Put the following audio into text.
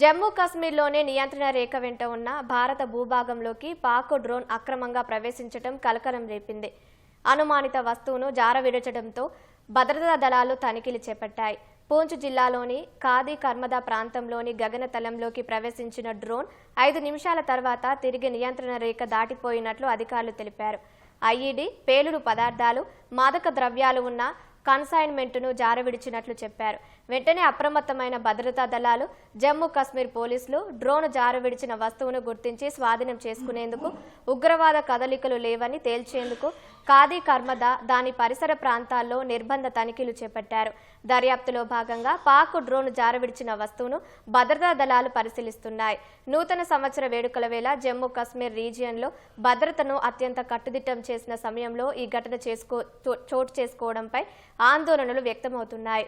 జమ్మూ కాశ్మీర్లోనే నియంత్రణ రేఖ వెంట ఉన్న భారత భూభాగంలోకి పాక్ డ్రోన్ అక్రమంగా ప్రవేశించడం కలకలం రేపింది. అనుమానిత వస్తువును జార విడచడంతో భద్రతా దళాలు తనిఖీలు చేపట్టాయి. పూంచ్ జిల్లాలోని ఖాదీ కర్మదా ప్రాంతంలోని గగనతలంలోకి ప్రవేశించిన డ్రోన్ ఐదు నిమిషాల తర్వాత తిరిగి నియంత్రణ రేఖ దాటిపోయినట్లు అధికారులు తెలిపారు. ఐఈడీ పేలుడు పదార్థాలు మాదక ద్రవ్యాలు ఉన్న కన్సైన్మెంట్ను జారవిడిచినట్లు చెప్పారు. వెంటనే అప్రమత్తమైన భద్రతా దళాలు జమ్మూ కాశ్మీర్ పోలీసులు డ్రోన్ జారవిడిచిన వస్తువును గుర్తించి స్వాధీనం చేసుకునేందుకు ఉగ్రవాద కదలికలు లేవని తేల్చేందుకు ఖాదీ కర్మద దాని పరిసర ప్రాంతాల్లో నిర్బంధ తనిఖీలు చేపట్టారు. దర్యాప్తులో భాగంగా పాక్ డ్రోన్ జారవిడిచిన వస్తువును భద్రతా దళాలు పరిశీలిస్తున్నాయి. నూతన సంవత్సర వేడుకల వేళ జమ్మూ కాశ్మీర్ రీజియన్లో భద్రతను అత్యంత కట్టుదిట్టం చేసిన సమయంలో ఈ ఘటన చేసుకో చో- చోటు చేసుకోవడంపై ఆందోళనలు వ్యక్తమవుతున్నాయి.